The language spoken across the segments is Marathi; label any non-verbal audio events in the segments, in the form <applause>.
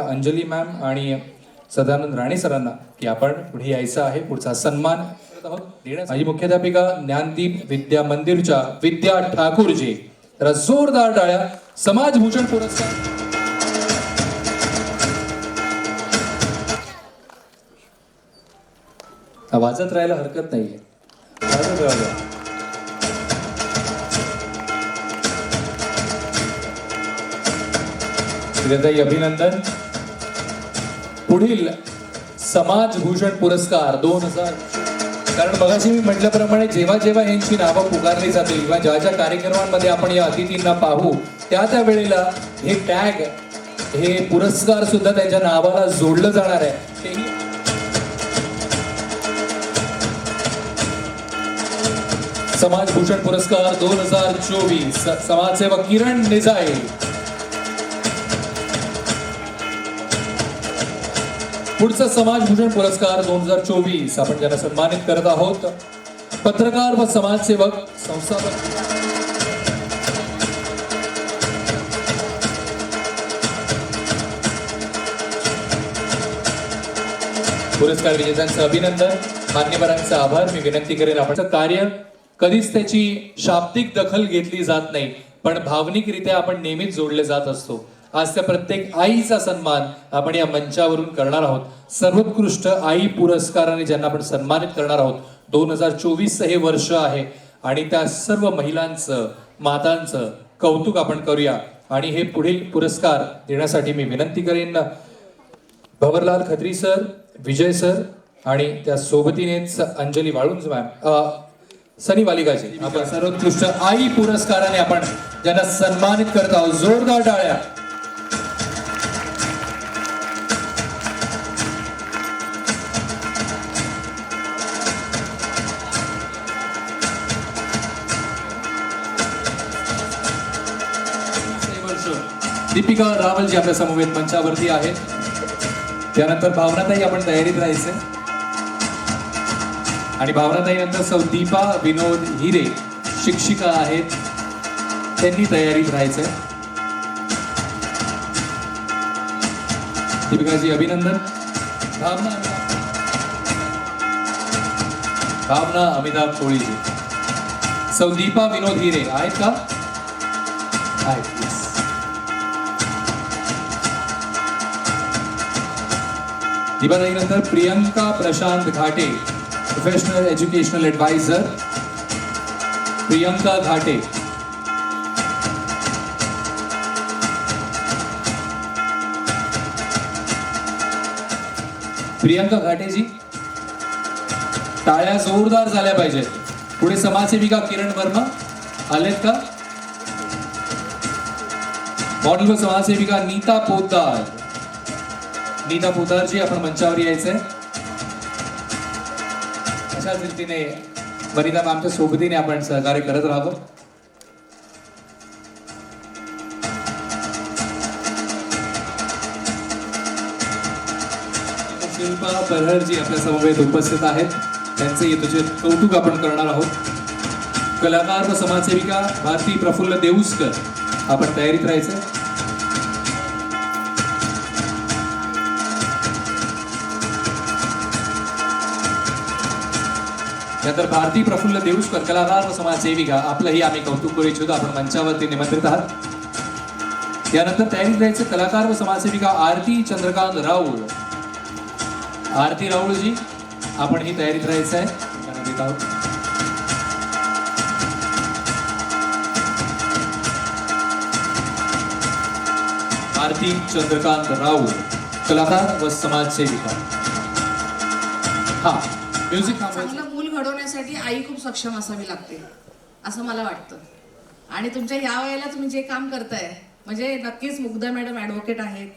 अंजली मॅम आणि सदानंद राणे सरांना की आपण पुढे यायचं आहे. पुढचा सन्मान करत आहोत. माझी मुख्याध्यापिका ज्ञानदीप विद्या मंदिरच्या विद्या ठाकूरजी. तर जोरदार टाळ्या. समाजभूषण पुरस्कार. वाजत राहायला हरकत नाहीये. वाजत राहायला. अभिनंदन. पुढील समाजभूषण पुरस्कार दोन हजार. कारण मगाशी मी म्हटल्याप्रमाणे जेव्हा जेव्हा यांची नावं पुकारली जातील किंवा ज्या ज्या कार्यक्रमांमध्ये आपण या अतिथींना पाहू त्या त्या वेळेला हे टॅग हे पुरस्कार सुद्धा त्यांच्या नावाला जोडलं जाणार आहे. तेही समाजभूषण पुरस्कार दोन हजार चोवीस. समाजसेवक किरण निजाई पुढचा समाजभूषण पुरस्कार दोन हजार चोवीस आपण ज्यांना सन्मानित करत आहोत. पत्रकार व समाजसेवक संस्थापक. पुरस्कार विजेत्यांचं अभिनंदन. मान्यवरांचे आभार. मी विनंती करेन आपण कार्य कधीच त्याची शाब्दिक दखल घेतली जात नाही पण भावनिकरित्या आपण नेहमीच जोडले जात असतो. आज त्या प्रत्येक आईचा सन्मान आपण या मंचावरून करणार आहोत. सर्वोत्कृष्ट आई पुरस्काराने ज्यांना आपण सन्मानित करणार आहोत. दोन हजार चोवीस हे वर्ष आहे आणि त्या सर्व महिलांचं मातांचं कौतुक आपण करूया आणि हे पुढील पुरस्कार देण्यासाठी मी विनंती करेन. भवरलाल खत्री सर विजय सर आणि त्या सोबतीनेच अंजली वाळुंज मॅम सनी वालिकाजी. आपण सर्वोत्कृष्ट आई पुरस्काराने आपण ज्यांना सन्मानित करत आहोत जोरदार टाळ्या. दीपिका रावलजी आपल्या समवेत मंचावरती आहेत. त्यानंतर भावनाताई आपण तयारीत राहायचे. आणि भावनाताई नंतर सौ दीपा विनोद हिरे शिक्षिका आहेत. त्यांनी तयारीत राहायचंय दीपिकाजी अभिनंदन. भावना भावना अमिताभ कोळीजी सौ दीपा विनोद हिरे आहेत का? आहेत yes. Priyanka Prashant Ghate professional educational advisor Priyanka Ghate. Priyanka घाटेजी टाळ्या जोरदार झाल्या पाहिजेत. पुढे समाजसेविका किरण वर्मा आलेत का? मॉडेल व समाजसेविका नीता पोद्दार नीता पुतारजी आपण मंचावर यायचंय. अशा रीतीने वनिता मॅमच्या सोबतीने आपण सहकार्य करत राहावं शिल्पा परहरजी आपल्या समवेत उपस्थित आहेत. त्यांचे तुझे कौतुक आपण करणार आहोत. कलाकार व समाजसेविका भारती प्रफुल्ल देऊसकर आपण तयारीत राहायचं. नंतर भारती प्रफुल्ल देऊसकर कलाकार व समाजसेविका आपलंही आम्ही कौतुक करू इच्छितो. आपण मंचावरती निमंत्रित आहात. यानंतर तयारीत जायचे कलाकार व समाजसेविका आरती चंद्रकांत राऊळ. आरती राऊळजी आपण ही तयारीत राहायचं आहे. आरती चंद्रकांत राऊळ कलाकार व समाजसेविका. हा म्युझिक घडवण्यासाठी आई खूप सक्षम असावी लागते असं मला वाटतं. आणि तुमच्या या वयाला तुम्ही जे काम करताय म्हणजे नक्कीच मुग्धा मॅडम ॲडव्होकेट आहेत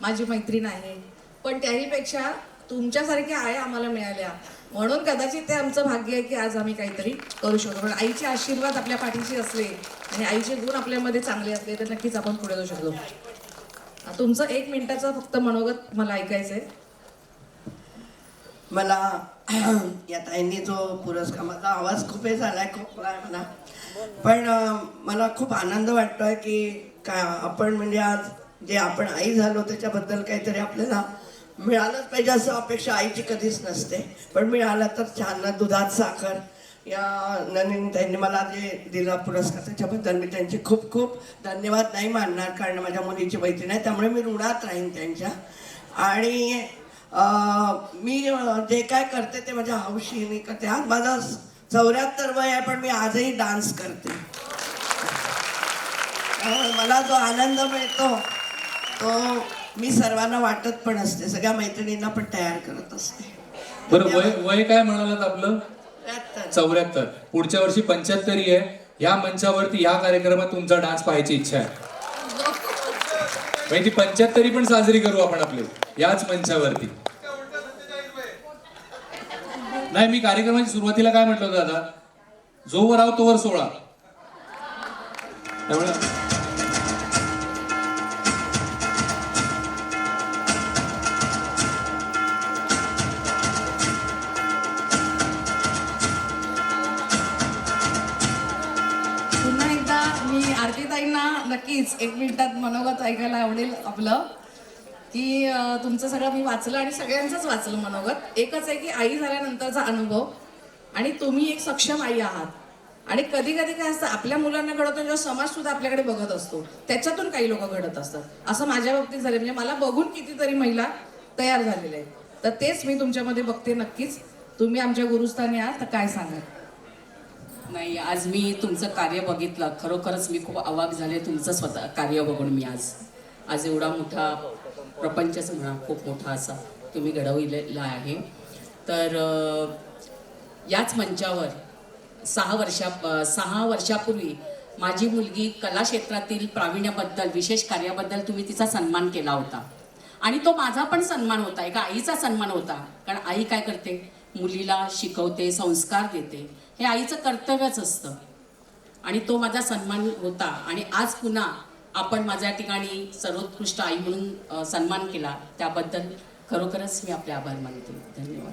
माझी मैत्रीण आहे पण त्याहीपेक्षा तुमच्यासारख्या आया आम्हाला मिळाल्या. म्हणून कदाचित ते आमचं भाग्य आहे की आज आम्ही काहीतरी करू शकतो. पण आईचे आशीर्वाद आपल्या पाठीशी असले आणि आईचे गुण आपल्यामध्ये चांगले असले तर नक्कीच आपण पुढे जाऊ शकतो. तुमचं एक मिनिटाचं फक्त मनोगत मला ऐकायचं आहे मला <clears throat> या ताईंनी जो पुरस्कार माझा आवाज खूप हे झालाय खूप आहे मला पण मला खूप आनंद वाटतोय की का आपण म्हणजे आज जे आपण आई झालो त्याच्याबद्दल काहीतरी आपल्याला मिळालंच पाहिजे असं अपेक्षा आईची कधीच नसते. पण मिळालं तर छान दुधात साखर. या नंदीन त्यांनी मला जे दिला पुरस्कार त्याच्याबद्दल मी त्यांचे खूप खूप धन्यवाद नाही मानणार कारण माझ्या मुलीची मैत्रीण आहे त्यामुळे मी ऋणात राहीन त्यांच्या. आणि मी जे काय करते ते माझ्या हौशीने करते. आज माझा चौऱ्याहत्तर वय आहे पण मी आजही डान्स करते. मला जो आनंद मिळतो तो मी सर्वांना वाटत पण असते. सगळ्या मैत्रिणींना पण तयार करत असते. बरं वय वय काय म्हणालात आपलं? चौऱ्याहत्तर. पुढच्या वर्षी पंच्याहत्तरी आहे. या मंचावरती या कार्यक्रमात तुमचा डान्स पाहायची इच्छा आहे. म्हणजे ती पंच्याहत्तरी पण साजरी करू आपण आपले याच मंचावरती. नाही मी कार्यक्रमाची सुरुवातीला काय म्हटलं होतं दादा? जोवर आव तोवर सोळा त्यामुळे नक्कीच. एक मिनिटात मनोगत ऐकायला आवडेल आपलं. की तुमचं सगळं मी वाचलं आणि सगळ्यांचंच वाचलं मनोगत. एकच आहे की आई झाल्यानंतरचा अनुभव आणि तुम्ही एक सक्षम आई आहात. आणि कधी कधी काय असतं आपल्या मुलांना घडवतो जेव्हा समाज सुद्धा आपल्याकडे बघत असतो. त्याच्यातून काही लोक घडत असतात. असं माझ्या बाबतीत झालं म्हणजे मला बघून कितीतरी महिला तयार झालेल्या आहेत. तर तेच मी तुमच्यामध्ये बघते नक्कीच. तुम्ही आमच्या गुरुस्थानी आहात तर काय सांगाल? नाही आज मी तुमचं कार्य बघितलं. खरोखरच मी खूप अवाक झाले तुमचं स्वतः कार्य बघून मी आज. आज एवढा मोठा प्रपंचच म्हणा खूप मोठा असा तुम्ही घडविलेला आहे. तर याच मंचावर सहा वर्षा सहा वर्षापूर्वी माझी मुलगी कला क्षेत्रातील प्रावीण्याबद्दल विशेष कार्याबद्दल तुम्ही तिचा सन्मान केला होता. आणि तो माझा पण सन्मान होता एका आईचा सन्मान होता. कारण आई काय करते? मुलीला शिकवते संस्कार देते. हे आईचं कर्तव्यच असतं. आणि तो माझा सन्मान होता. आणि आज पुन्हा आपण माझ्या ठिकाणी सर्वोत्कृष्ट आई म्हणून सन्मान केला. त्याबद्दल खरोखरच मी आपले आभार मानते. धन्यवाद.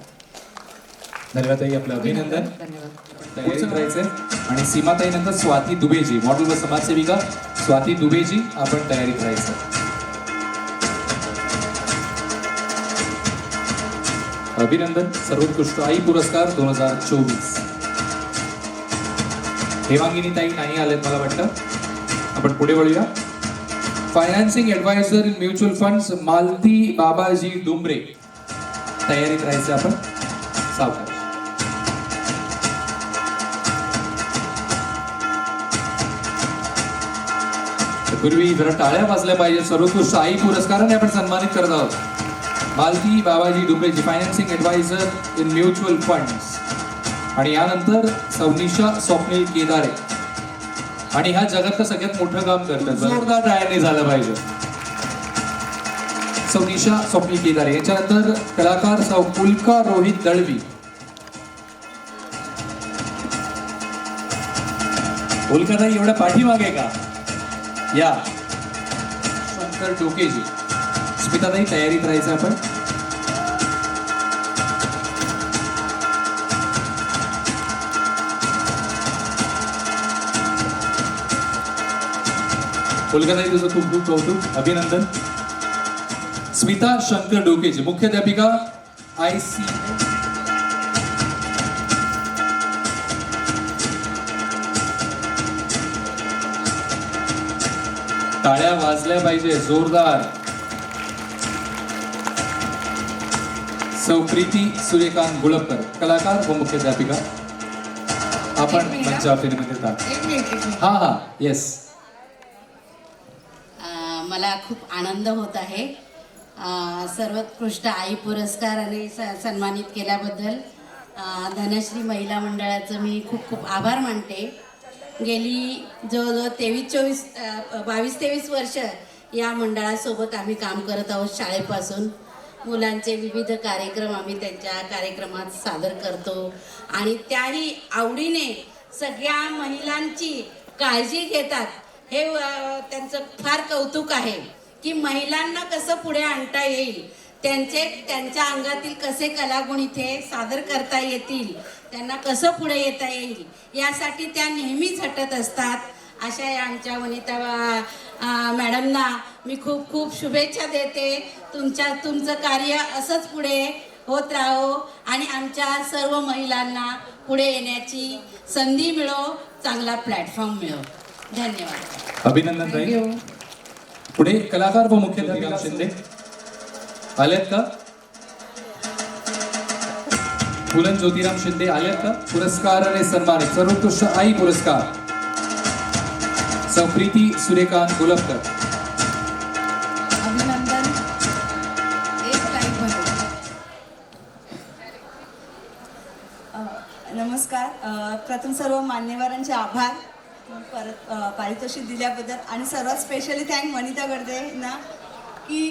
धन्यवाद ताई आपलं अभिनंदन. धन्यवाद. आणि सीमाताई नंतर स्वाती दुबेजी मॉडेल व समाजसेविका स्वाती दुबेजी आपण तयारीत राहायचं अभिनंदन. सर्वोत्कृष्ट आई पुरस्कार दोन हजार चोवीस. देवांगिनी ताई नाही आलेत मला वाटतं. आपण पुढे वळूया. Financing advisor in mutual funds Malati Babaji Dumbare तयारीत राहायचं आपण. सावकाश. पूर्वी जरा टाळ्या वाजल्या पाहिजे. सर्वोत्कृष्ट आई पुरस्काराने आपण सन्मानित करत आहोत. Malati Babaji डुबरेजी financing advisor in mutual funds आणि यानंतर सवनीशा स्वप्नील केदारे. आणि ह्या जगातलं सगळ्यात मोठं काम करतात. जोरदार टाळ्यांनी झालं पाहिजे. सवनीशा स्वप्नील केदारे. याच्यानंतर कलाकार सौ पुलका रोहित दळवी. उल्काताई एवढ्या पाठीमागे का? या. शंकर डोकेजी. स्मिताताई तयारीत राहायचं आपण? उल्काताई तुझं खूप खूप कौतुक अभिनंदन. स्मिता शंकर डोकेजी मुख्याध्यापिका आय सी. टाळ्या वाजल्या पाहिजे जोरदार. सौप्रीती सूर्यकांत गुळपकर कलाकार व मुख्याध्यापिका आपण एक मिनिट हा. हा येस अ, मला खूप आनंद होत आहे. सर्वोत्कृष्ट आई पुरस्कार आणि स सन्मानित केल्याबद्दल धनश्री महिला मंडळाचं मी खूप खूप आभार मानते. गेली जवळजवळ तेवीस चोवीस बावीस तेवीस वर्ष या मंडळासोबत आम्ही काम करत आहोत शाळेपासून. मुलांचे विविध कार्यक्रम आम्ही त्यांच्या कार्यक्रमात सादर करतो. आणि त्याही आवडीने सगळ्या महिलांची काळजी घेतात हे त्यांचं फार कौतुक आहे. की महिलांना कसं पुढे आणता येईल? त्यांचे त्यांच्या अंगातील कसे कलागुण इथे सादर करता येतील? त्यांना कसं पुढे येता येईल? यासाठी त्या नेहमी झटत असतात. अशा या आमच्या वनिता मॅडमना मी खूप खूप शुभेच्छा देते. तुमच्या तुमचं कार्य असंच पुढे होत राहो आणि आमच्या सर्व महिलांना पुढे येण्याची संधी मिळो चांगला प्लॅटफॉर्म मिळो. धन्यवाद. अभिनंदन पुढे कलाकार व मुख्य शिंदे. आलेत का? पुलन ज्योतिराम शिंदे आलेत का? पुरस्कार आणि सन्मान सर्वोत्कृष्ट आई पुरस्कार. संप्रीती सूर्यकांत गोलपकर. एक नमस्कार. प्रथम सर्व मान्यवरांचे आभार. परत पारितोषिक दिल्याबद्दल आणि सर्वात स्पेशली थँक वनिता गर्देंना की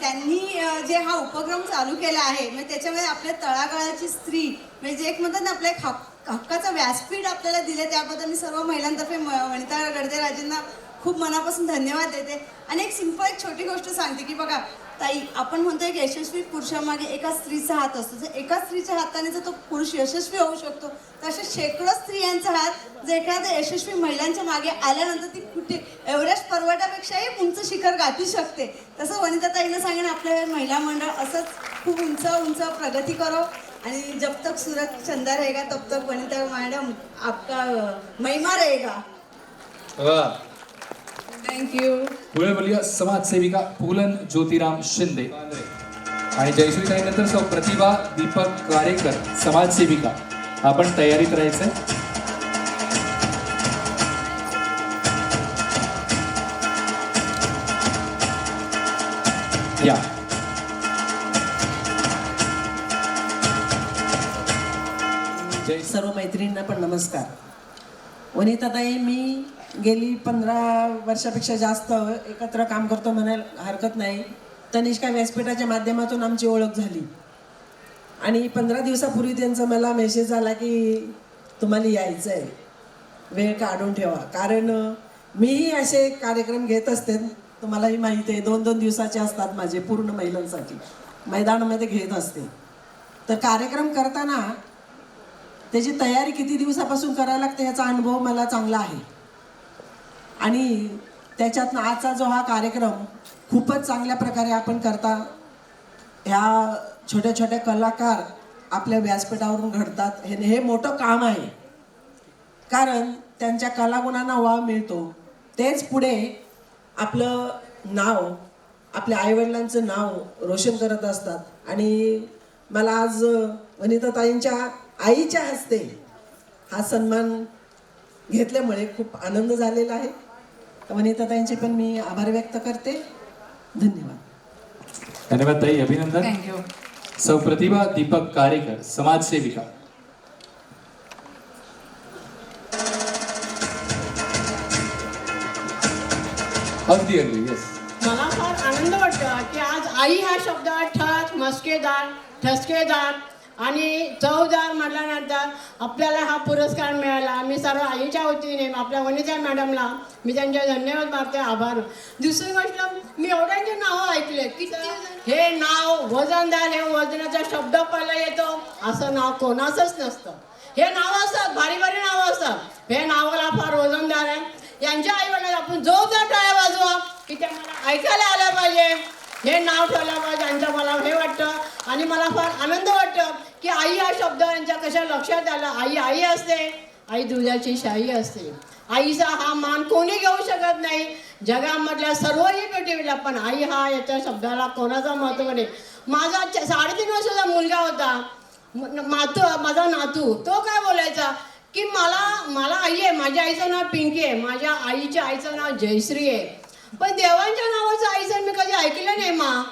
त्यांनी जे हा उपक्रम चालू केला आहे म्हणजे त्याच्यामुळे आपल्या तळागाळाची स्त्री म्हणजे एक म्हणतात ना आपल्या एक हक हक्काचं व्यासपीठ आपल्याला दिले त्याबद्दल मी सर्व महिलांतर्फे म- वनिता गर्दे राजेंना खूप मनापासून धन्यवाद देते. आणि एक सिंपल एक छोटी गोष्ट सांगते की बघा ताई आपण म्हणतोय की यशस्वी पुरुषामागे एका स्त्रीचा हात असतो. जर एका स्त्रीच्या हाताने जर तो पुरुष यशस्वी होऊ शकतो तर शेकडो स्त्रियांचा हात जर एखाद्या यशस्वी महिलांच्या मागे आल्यानंतर ती कुठे एव्हरेस्ट पर्वतापेक्षाही उंच शिखर गाठू शकते. तसं वनिता ताईनं सांगेन आपल्या महिला मंडळ असंच खूप उंच उंच प्रगती करो आणि जब तक सूरज चंदा रहेगा तब तक वनिता मॅडम आपका महिमा रहेगा. वा. थँक्यू समाजसेविका पुलन ज्योतिराम शिंदे आणि जयश्री ताईनंतर सौ प्रतिभा दीपक कारेकर समाजसेविका आपण तयारीत राहायचंय या जय सर्व मैत्रिणींना पण नमस्कार वनिताताई मी गेली पंधरा वर्षापेक्षा जास्त एकत्र काम करतो म्हणायला हरकत नाही. तनिष्का व्यासपीठाच्या माध्यमातून आमची ओळख झाली. आणि पंधरा दिवसापूर्वी त्यांचा मला मेसेज आला की तुम्हाला यायचं आहे वेळ काढून ठेवा. कारण मीही असे कार्यक्रम घेत असते. तुम्हालाही माहिती आहे दोन दोन दिवसाचे असतात माझे पूर्ण महिलांसाठी. मैदानामध्ये घेत असते. तर कार्यक्रम करताना त्याची तयारी किती दिवसापासून करायला लागते याचा अनुभव मला चांगला आहे. आणि त्याच्यातनं आजचा जो हा कार्यक्रम खूपच चांगल्या प्रकारे आपण करता. ह्या छोट्या छोट्या कलाकार आपल्या व्यासपीठावरून घडतात. हे हे मोठं काम आहे. कारण त्यांच्या कलागुणांना वाव मिळतो. तेच पुढे आपलं नाव आपल्या आईवडिलांचं नाव रोशन करत असतात. आणि मला आज वनिताताईंच्या आईच्या हस्ते हा सन्मान घेतल्यामुळे खूप आनंद झालेला आहे. वनिताताईंचे पण मी आभार व्यक्त करते. धन्यवाद. धन्यवाद ताई अभिनंदन. थँक्यू सौ प्रतिभा दीपक कारेकर समाजसेविका. अगदी अगदी येस मला फार आनंद वाटतो की आज आई हा शब्द ठस मस्केदार ठसकेदार आणि चवदार म्हटल्यानंतर आपल्याला हा पुरस्कार मिळाला. मी सर्व आईच्या वतीने आपल्या वनिता मॅडमला मी त्यांचे धन्यवाद मागते आभार. दुसरी गोष्ट मी एवढ्यांचे नावं ऐकले की हे नाव वजनदार हे वजनाचा शब्द पहिला येतो असं नाव कोणाचंच नसतं. हे नाव असतात भारी भारी नावं असतात हे नावाला फार वजनदार आहे. यांच्या आई वडिलांना आपण जो जर टाळ्या वाजवा की त्या मला ऐकायला आलं पाहिजे. हे नाव ठेवल्यामुळे पाहिजे यांचं मला हे वाटतं. आणि मला फार आनंद वाटतं की आई हा शब्द यांच्या कशा लक्षात आला? आई आई असते. आई दुधाची शाही असते. आईचा हा मान कोणी घेऊ शकत नाही. जगामधल्या सर्वही पेटीला पण आई हा याच्या शब्दाला कोणाचा महत्त्व नाही. माझा साडेतीन वर्षाचा मुलगा होता. मात माझा नातू तो काय बोलायचा? की मला मला आई आहे माझ्या आईचं नाव पिंकी आहे माझ्या आईच्या आईचं नाव जयश्री आहे. पण देवांच्या नावाचं आईचं मी कधी ऐकलं नाही मा.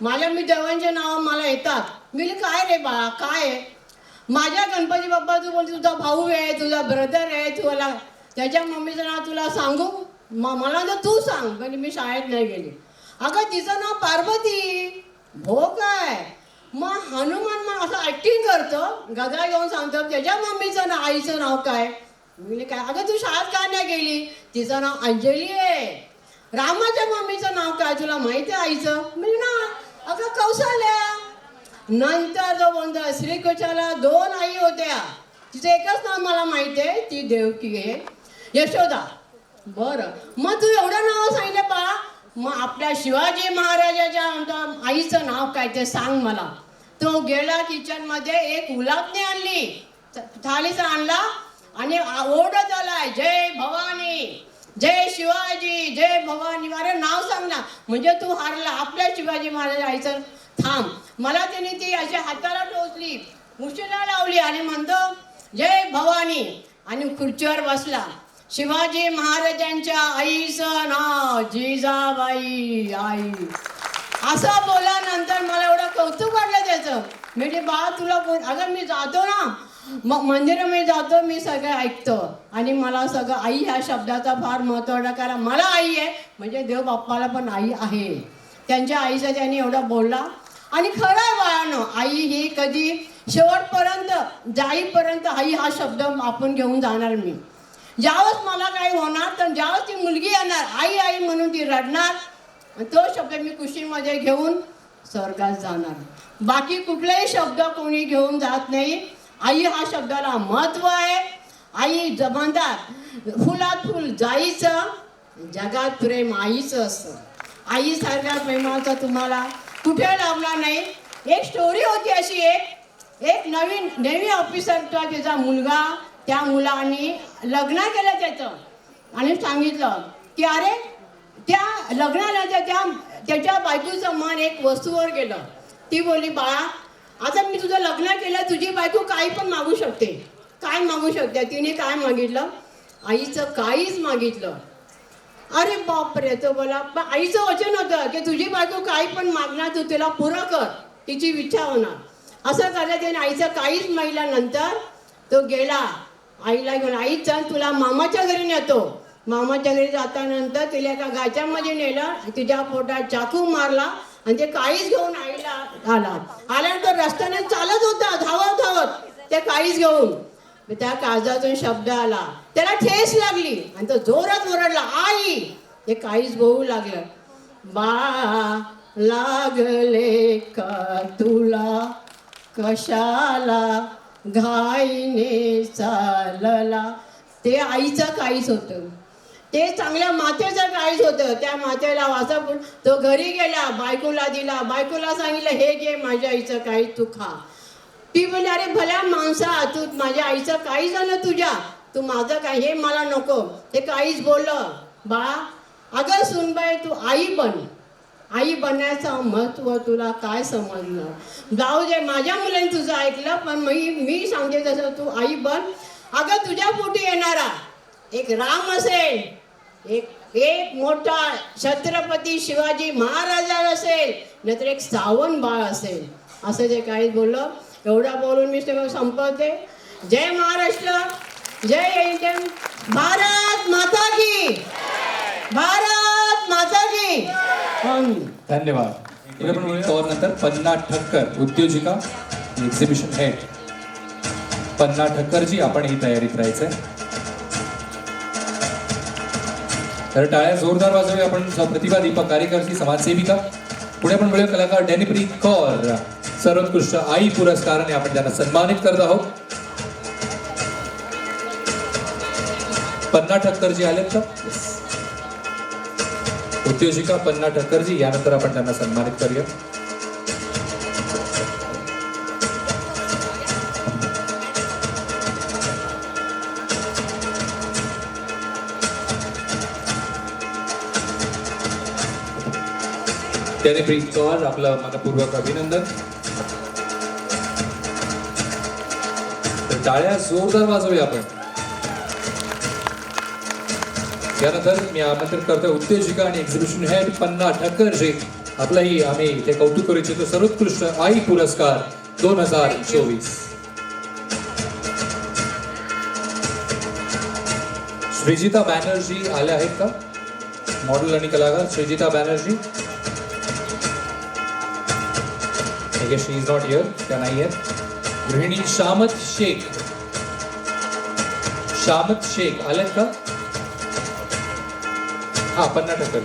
माझ्या मी देवांच्या नावा मला येतात. मी काय रे बाळा काय आहे? माझ्या गणपती बाप्पा तू बोलते तुझा भाऊ आहे तुझा ब्रदर आहे तुला त्याच्या मम्मीचं नाव तुला सांगू? म- मला तर तू सांग. म्हणजे मी शाळेत नाही गेली. अगं तिचं नाव पार्वती. हो काय? मग हनुमान मग असं ऍक्टिंग करतो? गदा घेऊन सांगतो त्याच्या मम्मीचं नाव आईचं नाव काय? म्हणजे काय? अगं तू शाळेत का नाही गेली? तिचं नाव अंजली आहे. रामाच्या मम्मीचं नाव काय तुला माहिती आहे आईचं? म्हणजे ना अगं कौशल्या. नंतर जो म्हणतो श्रीकृष्णाला दोन आई होत्या. तिचं एकच नाव मला माहिती आहे ती देवकी आहे. यशोदा. बरं. मग तू एवढं नाव सांगितलं बाळा मग आपल्या शिवाजी महाराजाच्या आईचं नाव काय ते सांग मला. तो गेला किचनमध्ये एक उलापणी आणली. थालीचा आणला आणि ओढत आलाय. जय भवानी. जय शिवाजी जय भवानी अरे नाव सांग ना. म्हणजे तू हारला आपल्या शिवाजी महाराज आईचं. थांब. मला त्याने ती अशी हाताला टोचली मुशीला लावली आणि म्हणतो जय भवानी. आणि खुर्चीवर बसला. शिवाजी महाराजांच्या आईचं नाव जिजाबाई आई. असं बोलानंतर मला एवढं कौतुक वाटलं त्याचं. म्हणजे बा तुला बोल अगं मी जातो ना. मग मंदिरामध्ये जातो मी सगळं ऐकतो. आणि मला सगळं आई ह्या शब्दाचा फार महत्त्व कारण मला आई आहे म्हणजे देव बाप्पाला पण आई आहे. त्यांच्या आईचा त्यांनी एवढा बोलला. आणि खरं आहे बाळानं आई ही कधी शेवटपर्यंत जाईपर्यंत आई हा शब्द आपण घेऊन जाणार मी. ज्यावेळेस मला काही होणार तर ज्यावेळेस ती मुलगी येणार आई आई म्हणून ती रडणार तो शब्द मी कुशीमध्ये घेऊन स्वर्गात जाणार. बाकी कुठलाही शब्द कोणी घेऊन जात नाही. आई हा शब्दाला महत्त्व आहे. आई जबानदार. फुलात फुल जाईचं जगात प्रेम आईचं असतं. आईसारख्या प्रेमाचा तुम्हाला कुठे लाभला नाही. एक स्टोरी होती अशी एक. एक नवीन नेव्ही ऑफिसरचा त्याचा मुलगा त्या मुलाने लग्न केलं त्याचं. आणि सांगितलं की अरे त्या लग्नानंतर त्या त्याच्या बायकोचं मन एक वस्तूवर गेलं. ती बोलली बाळा आता मी तुझं लग्न केलं तुझी बायको काही पण मागू शकते. काय मागू शकते? तिने काय मागितलं? आईचं काहीच मागितलं. अरे बापरे तो बोला पण आईचं वचन होतं की तुझी बायको काही पण मागणार तू तिला पुरं कर. तिची इच्छा होणार. असं करत त्याने आईचं काहीच महिल्यानंतर तो गेला. आईला घेऊन आई चल तुला मामाच्या घरी नेतो. मामाच्या घरी जातानंतर तिला एका गाच्यामध्ये नेलं तिच्या पोटात चाकू मारला. म्हणजे आणि ते काहीच घेऊन आईला आला आल्यानंतर रस्त्याने चालत होता धावत धावत. ते काहीच घेऊन. त्या काळजातून शब्द आला. त्याला ठेस लागली. आणि तो जोरात ओरडला आई! ते काहीच बोलू लागलं. बा लागले का तुला? कशाला घाईने चालला? ते आईचं काहीच होतं. ते चांगल्या मातेचं काहीच होतं. त्या मातेला वाचा तो घरी गेला बायकोला दिला. बायकोला सांगितलं हे घे माझ्या आईचं काही तू खा. ती म्हणजे अरे भल्या माणसा तू माझ्या आईचं काही झालं तुझ्या. तू माझं काय हे मला नको. ते काहीच बोललं. बा अगं सुनबाई तू आई बन. आई बनण्याचं महत्त्व तुला काय समजलं? जाऊ दे माझ्या मुलांनी तुझं ऐकलं पण मी मी सांगते तसं तू आई बन. अगं तुझ्या पोटी येणारा. एक राम असेल एक एक मोठा छत्रपती शिवाजी महाराजा असेल नाहीतर एक सावन बाळ असेल. असं जे काही बोललं एवढा बोलून मी संपवते. जय महाराष्ट्र जय इंडियन भारत माता की. भारत माता की. धन्यवाद. नंतर पन्ना ठक्कर उद्योजिका एक्झिबिशन हेड पन्ना ठक्करजी आपण ही तयारीत राहायचंय. तर टाळ्या जोरदार वाजवूया आपण. प्रतिभा दीपक कार्यकर्ती समाजसेविका. पुढे आपण मिळूया कलाकार डॅनिप्रीत कौर सर्वोत्कृष्ट आई पुरस्काराने आपण त्यांना सन्मानित करत आहोत. पन्ना ठक्करजी आलेत का? उद्योजिका पन्ना ठक्करजी यानंतर आपण त्यांना सन्मानित करूया. त्याने प्रीत कौर आपलं मनपूर्वक अभिनंदन. टाळ्या जोरदार वाजवूया आपण. त्यानंतर मी आमंत्रित करतो उद्योजिका आणि एक्झिबिशन हेड पन्ना ठक्करजी. आपलाही आम्ही इथे कौतुक करू इच्छितो. सर्वोत्कृष्ट आई पुरस्कार दोन हजार चोवीस. श्रीजिता बॅनर्जी आल्या आहेत का? मॉडेल आणि कलाकार Shrijita Banerjee. She is not here त्या नाही आहेत गृहिणी शामत शेख शामत शेख आल्यात का हा पन्ना टक्कर।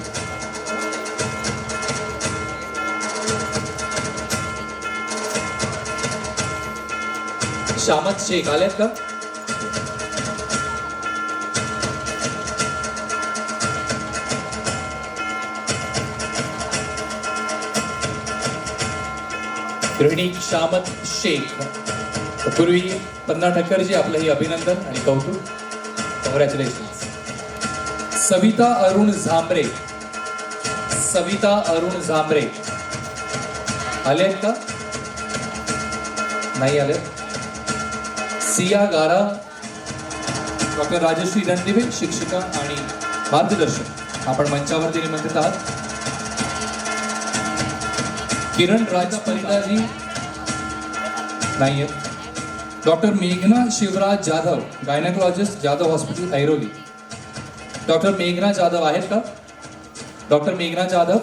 शामत शेख आल्यात का गृहिणी शामत शेख. पूर्वी पन्ना ठक्करजी आपलंही अभिनंदन आणि कौतुक. कॉंग्रॅच्युलेशन सविता अरुण झांबरे. सविता अरुण झांबरे. आले आहेत का? नाही आले. सिया गारा डॉक्टर राजश्री रणदिवे शिक्षिका आणि मार्गदर्शक. आपण मंचावरती निमंत्रित आहात. किरण राजा परिताजी नाहीये. डॉक्टर मेघना Shivraj Jadhav gynaecologist Jadhav hospital Airoli. Doctor मेघना जाधव आहेत का? डॉक्टर मेघना जाधव?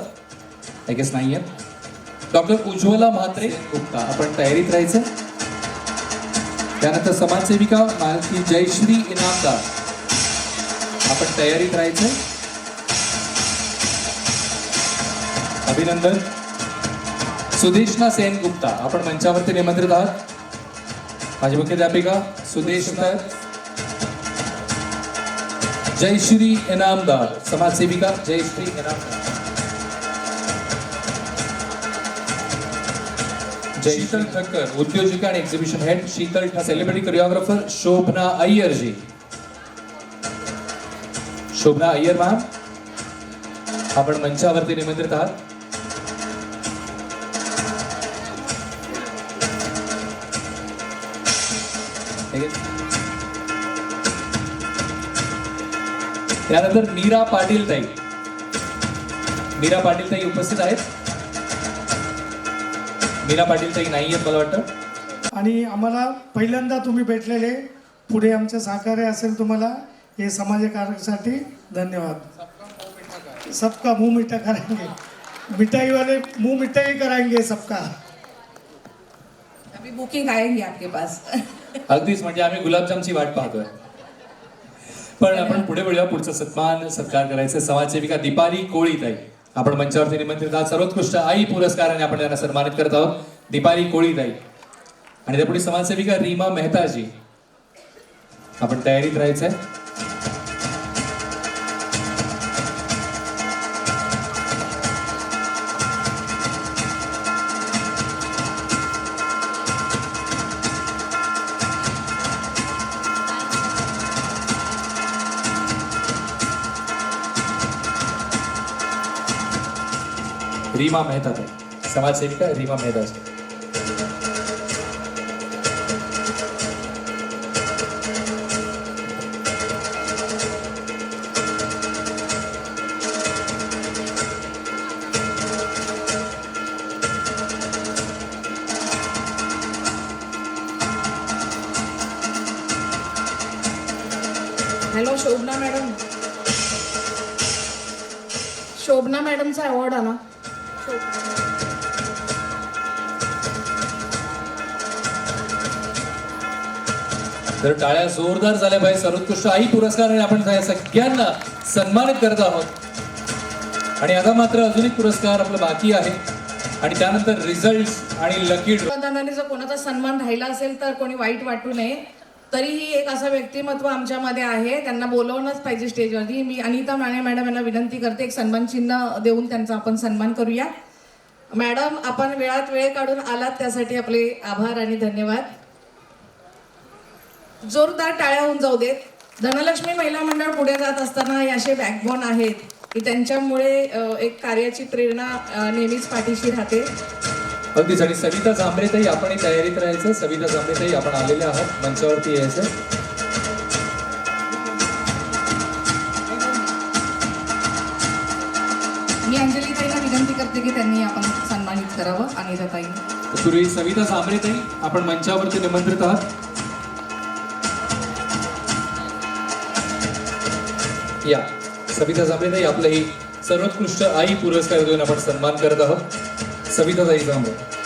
आय गेस नाही आहेत डॉक्टर उज्ज्वला म्हात्रे? गुप्ता. आपण तयारीत राहायचं. त्यानंतर समाजसेविका मालती जयश्री इनामदार. आपण तयारीत राहायचं. अभिनंदन. सुदेशना सेन गुप्ता आपण मंचावरती निमंत्रित आहात माझी मुख्याध्यापिका सुदेशना जयश्री इनामदार समाजसेविका जयश्री इनामदार जय शीतल ठक्कर उद्योजिका आणि exhibition head Sheetal celebrity choreographer Shobhana Iyer ji Shobhana Iyer ma'am आपण मंचावरती निमंत्रित आहात त्यानंतर मीरा पाटील ताई. मीरा पाटील ताई उपस्थित आहेत. मीरा पाटील ताई नाही आहेत मला वाटतं. आणि आम्हाला पहिल्यांदा तुम्ही भेटलेले पुढे आमचं सहकार्य असेल तुम्हाला हे समाजकार्यासाठी धन्यवाद. सबका मुंह मीठा कराएंगे मिठाई वाले मुंह मिठा ही कराएंगे सबका. अभी बुकिंग आएंगी आपके पास. अगदीच म्हणजे आम्ही गुलाबजामची वाट पाहतोय. पण आपण पुढे वळूया पुढचा सन्मान सत्कार करायचं. समाजसेविका दीपाली कोळीताई. आपण मंचावरती निमंत्रित आहात. सर्वोत्कृष्ट आई पुरस्काराने आपण त्यांना सन्मानित करत आहोत. दीपाली कोळीताई. आणि त्यापुढे समाजसेविका रीमा मेहताजी. आपण तयारीत राहायचंय. रीमा मेहता ताई समाजसेविका रीमा मेहताजी हॅलो शोभना मॅडम शोभना मॅडमचा अवॉर्ड आला. तर टाळ्या जोरदार झाल्या पाहिजे सर्वोत्कृष्ट आई पुरस्काराने आपण त्या सगळ्यांना सन्मानित करत आहोत. आणि आता मात्र अजून एक पुरस्कार आपला बाकी आहे. आणि त्यानंतर रिझल्ट आणि लकी ड्रॉ जर कोणाचा सन्मान राहिला असेल तर कोणी वाईट वाटू नये. तरीही एक असं व्यक्तिमत्व आमच्यामध्ये आहे. त्यांना बोलवणंच पाहिजे स्टेजवरती मी अनिता माने मॅडम यांना विनंती करते एक सन्मान चिन्ह देऊन त्यांचा आपण सन्मान करूया. मॅडम आपण वेळात वेळ काढून आलात. त्यासाठी आपले आभार आणि धन्यवाद. जोरदार टाळ्या होऊन जाऊ देत. धनलक्ष्मी महिला मंडळ पुढे जात असताना हे असे बॅकबोन आहेत की त्यांच्यामुळे एक कार्याची प्रेरणा नेहमीच पाठीशी राहते. अगदीच आणि सविता जांभरेताई आपणही तयारीत राहायचं. सविता जांभरेताई आपण आलेले आहात. मंचावरती यायचं. मी अंजली ताईला विनंती करते की त्यांनी आपण सन्मानित करावं. अनिता ताई. सविता जांभरेताई आपण मंचावरती निमंत्रित आहात. या. सविता जांभळे आपलंही सर्वोत्कृष्ट आई पुरस्कार देऊन आपण सन्मान करत आहोत. सविता जांभळे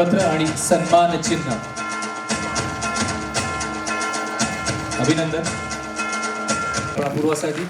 प्रमाणपत्र आणि सन्मान चिन्ह. अभिनंदन. पूर्वासाठी